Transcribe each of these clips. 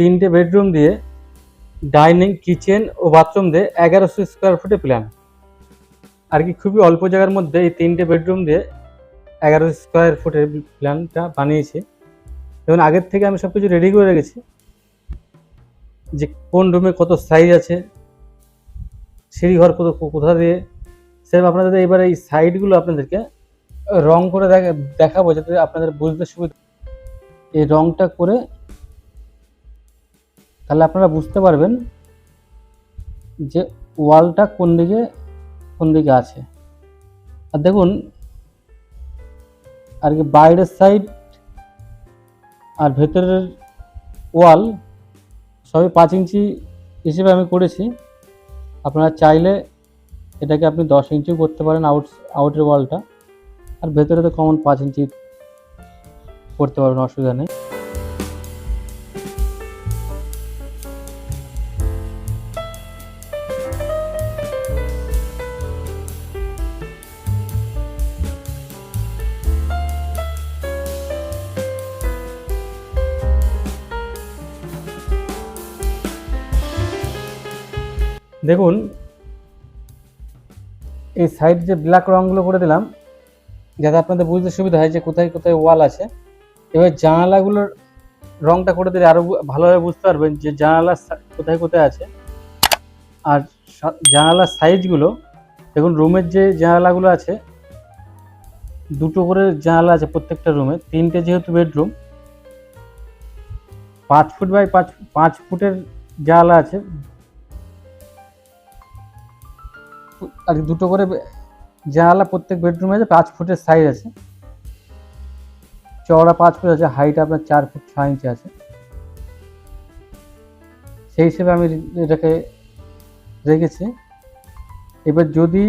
তিনটে বেডরুম দিয়ে dining, kitchen ও bathroom দিয়ে এগারোশো স্কোয়ার ফুটে প্ল্যান। আর কি খুবই অল্প জায়গার মধ্যে এই তিনটে বেডরুম দিয়ে এগারোশো স্কোয়ার ফুটের প্ল্যানটা বানিয়েছি। এবং আগের থেকে আমি সব কিছু রেডি করে রেখেছি যে কোন রুমে কত সাইজ আছে সিঁড়িঘর কত, কোথা দিয়ে। সেরকম আপনাদের এবার এই সাইডগুলো আপনাদেরকে রং করে দেখা দেখাবো যাতে আপনাদের বুঝতে সুবিধা এই রংটা করে তাহলে আপনারা বুঝতে পারবেন যে ওয়ালটা কোন দিকে কোন দিকে আছে। আর দেখুন, আর কি বাইরের সাইড আর ভেতরের ওয়াল সবই পাঁচ ইঞ্চি হিসেবে আমি করেছি। আপনারা চাইলে এটাকে আপনি দশ ইঞ্চিও করতে পারেন আউট আউটের ওয়ালটা আর ভেতরে তো কমন পাঁচ ইঞ্চি করতে পারবেন, অসুবিধা নেই। দেখুন, এই সাইড যে ব্ল্যাক রঙগুলো করে দিলাম, যাতে আপনাদের বুঝতে সুবিধা হয় যে কোথায় কোথায় ওয়াল আছে, এবার জানালাগুলোর রংটা করে দিলে আরও ভালোভাবে বুঝতে পারবেন যে জানালা কোথায় কোথায় আছে। আর জানালার সাইজগুলো দেখুন রুমের যে জানালাগুলো আছে, দুটো করে জানালা আছে প্রত্যেকটা রুমে তিনটে যেহেতু বেডরুম পাঁচ ফুট বাই পাঁচ পাঁচ ফুটের জানালা আছে আর দুটো করে জানালা প্রত্যেক বেডরুমে আছে, পাঁচ ফুটের সাইজ আছে। চওড়া পাঁচ ফুট আছে হাইট আপনার চার ফুট ছয় ইঞ্চি আছে। সেই হিসেবে আমি এটাকে রেখেছি। এবার যদি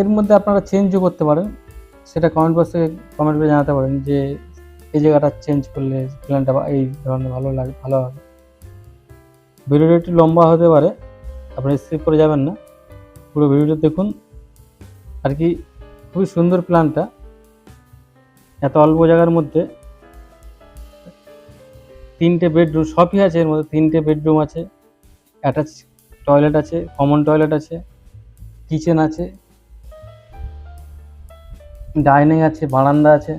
এর মধ্যে আপনারা চেঞ্জও করতে পারেন, সেটা কমেন্ট বক্সে কমেন্ট করে জানাতে পারেন যে এই জায়গাটা চেঞ্জ করলে প্ল্যানটা এই ধরনের ভালো লাগে, ভালো হবে। ভিডিওটা একটু লম্বা হতে পারে, আপনি স্কিপ করে যাবেন না। পুরো ভিডিওটা দেখুন। আর কি খুবই সুন্দর প্ল্যানটা। এত অল্প জায়গার মধ্যে তিনটে বেডরুম, সবই আছে এর মধ্যে তিনটে বেডরুম আছে। অ্যাটাচ টয়লেট আছে, কমন টয়লেট আছে, কিচেন আছে, ডাইনিং আছে, বারান্দা আছে।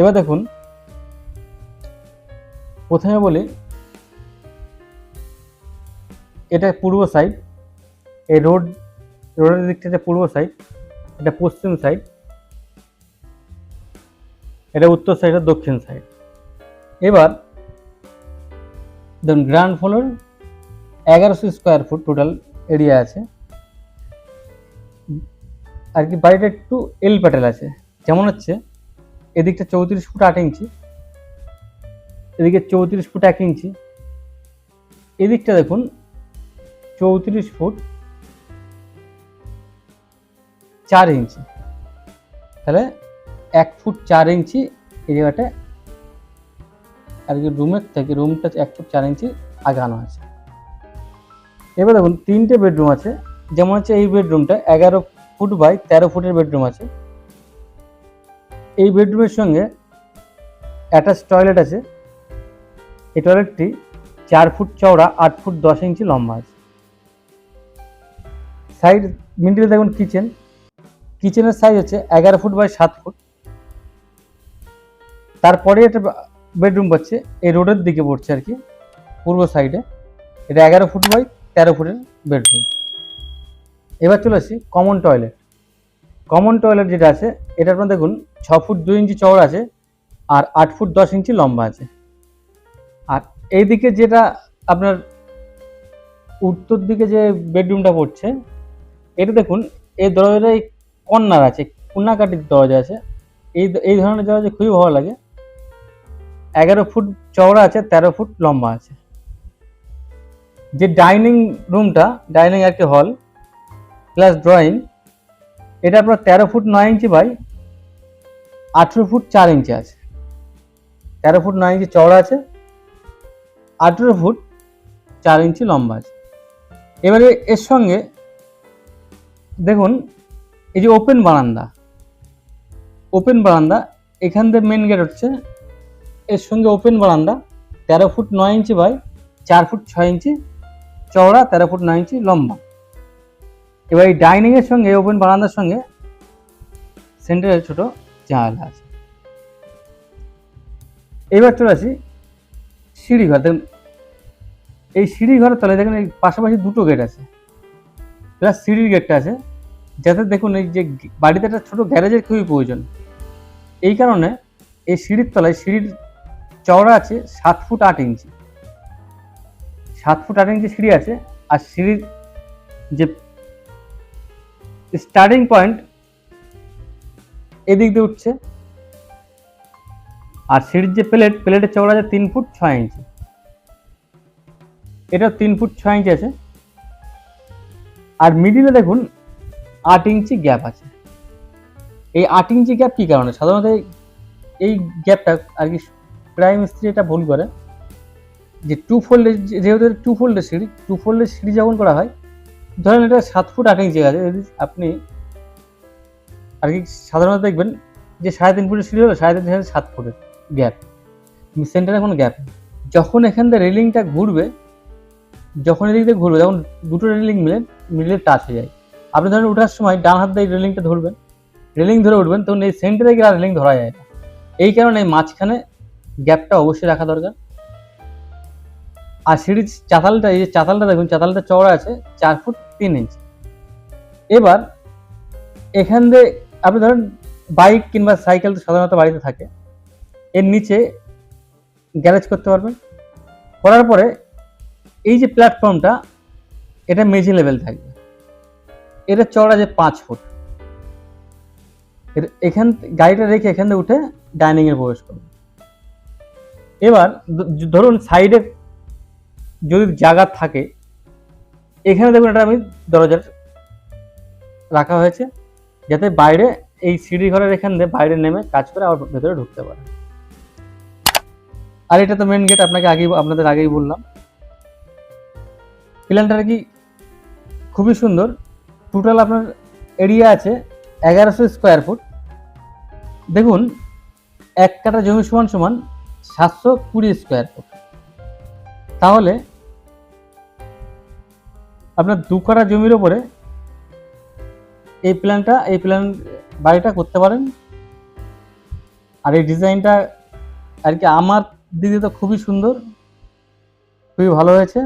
এবার দেখুন, প্রথমে বলি, এটা পূর্ব সাইড এই রোড রোডের দিকটা পূর্ব সাইড এটা পশ্চিম সাইড এটা উত্তর সাইড আর দক্ষিণ সাইড এবার দেখুন গ্রাউন্ড ফ্লোর এগারোশো স্কোয়ার ফুট টোটাল এরিয়া আছে। আর কি বাড়িটা একটু এল প্যাটেল আছে। যেমন হচ্ছে, এদিকটা চৌত্রিশ ফুট আট ইঞ্চি, এদিকে চৌত্রিশ ফুট এক ইঞ্চি। এদিকটা দেখুন, চৌত্রিশ ফুট চার ইঞ্চি। তাহলে এক ফুট চার ইঞ্চি এই জায়গাটা আর কি রুমের থেকে রুমটা এক ফুট চার ইঞ্চি আগানো আছে। এবার দেখুন, তিনটে বেডরুম আছে। যেমন হচ্ছে এই বেডরুমটা এগারো ফুট বাই তেরো ফুটের বেডরুম আছে। এই বেডরুমের সঙ্গে অ্যাটাচ টয়লেট আছে। এই টয়লেটটি চার ফুট চওড়া, আট ফুট দশ ইঞ্চি লম্বা আছে। সাইড মিডিলে দেখুন কিচেন কিচেনের সাইজ হচ্ছে এগারো ফুট বাই সাত ফুট। তারপরে একটা বেডরুম পাচ্ছে এই রোডের দিকে পড়ছে আর কি, পূর্ব সাইডে এটা এগারো ফুট বাই তেরো ফুটের বেডরুম এবার চলে আসি কমন টয়লেট কমন টয়লেট যেটা আছে এটা আপনার দেখুন, ছ ফুট দুই ইঞ্চি চওড়া আছে আর আট ফুট দশ ইঞ্চি লম্বা আছে। আর এইদিকে যেটা আপনার উত্তর দিকে যে বেডরুমটা পড়ছে, এটা দেখুন, এই দরজাটাই কর্নার আছে কোনাকাটির দরজা আছে। এই এই ধরনের দরজা খুবই ভালো লাগে। এগারো ফুট চওড়া আছে, তেরো ফুট লম্বা আছে। যে ডাইনিং রুমটা, ডাইনিং কি হল, প্লাস ড্রয়িং, এটা আপনার তেরো ফুট নয় ইঞ্চি বাই আঠেরো ফুট চার ইঞ্চি আছে। তেরো ফুট নয় ইঞ্চি চওড়া আছে, আঠেরো ফুট চার ইঞ্চি লম্বা আছে। এবারে এর সঙ্গে দেখুন এই যে ওপেন বারান্দা ওপেন বারান্দা, এখান থেকে মেন গেট হচ্ছে, এর সঙ্গে ওপেন বারান্দা, তেরো ফুট নয় ইঞ্চি বাই চার ফুট ছয় ইঞ্চি চওড়া, তেরো ফুট নয় ইঞ্চি লম্বা। এবার এই ডাইনিংয়ের সঙ্গে ওপেন বারান্দার সঙ্গে সেন্টারের ছোট জানালা আছে। এবার চলে আসি সিঁড়ি ঘর। দেখুন, এই সিঁড়ি ঘরের তলায় দেখুন, এই পাশাপাশি দুটো গেট আছে। প্লাস সিঁড়ির গেটটা আছে। যাতে দেখুন এই যে বাড়িতে একটা ছোট গ্যারেজের খুবই প্রয়োজন। এই কারণে এই সিঁড়ির তলায়, সিঁড়ির চওড়া আছে সাত ফুট আট ইঞ্চি। সাত ফুট আট ইঞ্চি সিঁড়ি আছে আর সিঁড়ির যে স্টার্টিং পয়েন্ট এদিক দিয়ে উঠছে। আর সিঁড়ির যে প্লেট, প্লেটের চওড়া আছে তিন ফুট ছয় ইঞ্চি। এটা তিন ফুট ছয় ইঞ্চি আছে। আর মিডিলে দেখুন আট ইঞ্চি গ্যাপ আছে। এই আট ইঞ্চি গ্যাপ কী কারণে? সাধারণত এই- গ্যাপটা আর কি প্রায় মিস্ত্রি এটা ভুল করে। যে টু ফোল্ডের যেহেতু টু ফোল্ডের সিঁড়ি টু ফোল্ডের সিঁড়ি যখন করা হয়, ধরেন এটা সাত ফুট আট ইঞ্চি আছে আপনি আর কি সাধারণত দেখবেন যে সাড়ে তিন ফুটের সিঁড়ি হলো, সাড়ে তিন থেকে সাত ফুটের গ্যাপ। সেন্টারে কোনো গ্যাপ যখন এখান থেকে রেলিংটা ঘুরবে, যখন এদিক দিয়ে ঘুরবে, তখন দুটো রেলিং মিলে মিলে টাচ হয়ে যায়। আপনি ধরেন ওঠার সময় ডান হাত দিয়ে রেলিংটা ধরবেন। রেলিং ধরে উঠবেন, তখন এই সেন্টারে গিয়ে আর রেলিং ধরা যায় না। এই কারণে মাঝখানে গ্যাপটা অবশ্যই রাখা দরকার। আর সিঁড়ির চাতালটা, এই যে চাতালটা দেখুন, চাতালটা চওড়া আছে, চার ফুট তিন ইঞ্চ এবার এখান দিয়ে আপনি ধরেন বাইক কিংবা সাইকেল তো সাধারণত বাড়িতে থাকে। এর নিচে গ্যারেজ করতে পারবেন। করার পরে এই যে প্ল্যাটফর্মটা এটা মেঝে লেভেল থাকবে। এটা চওড়া যে পাঁচ ফুট এখান গাড়িটা রেখে এখান থেকে উঠে ডাইনিং এ প্রবেশ করবে। এবার ধরুন সাইডে যদি জায়গা থাকে, এখানে দেখুন এটা আমি দরজার রাখা হয়েছে, যাতে বাইরে এই সিঁড়ি ঘরের এখান দিয়ে বাইরে নেমে কাজ করে আবার ভেতরে ঢুকতে পারে। আর এটা তো মেন গেট আপনাকে আগেই আপনাদের আগেই বললাম। প্ল্যানটা কি খুবই সুন্দর টোটাল আপনার এরিয়া আছে এগারোশো স্কোয়ার ফুট দেখুন, এক কাঠা জমি সমান সমান সাতশো কুড়ি স্কোয়ার ফুট তাহলে, আপনার দু কাঠা জমির ওপরে এই প্ল্যানটা এই প্ল্যান বাড়িটা করতে পারেন। আর এই ডিজাইনটা আর কি আমার দিদি তো খুবই সুন্দর, খুবই ভালো হয়েছে।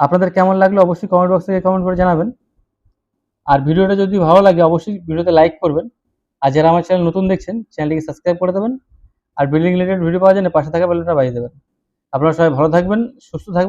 আপনাদের কেমন লাগল অবশ্যই কমেন্ট বক্সে কমেন্ট করে জানাবেন। আর ভিডিওটা যদি ভালো লাগে, অবশ্যই ভিডিওতে লাইক করবেন। আর যারা আমার চ্যানেল নতুন দেখছেন চ্যানেলটিকে সাবস্ক্রাইব করে দেবেন। আর বিল্ডিং রিলেটেড ভিডিও পাওয়ার জন্য পাশে থাকা বেলটা বাজিয়ে দেবেন। আপনারা সবাই ভালো থাকবেন, সুস্থ থাকবেন।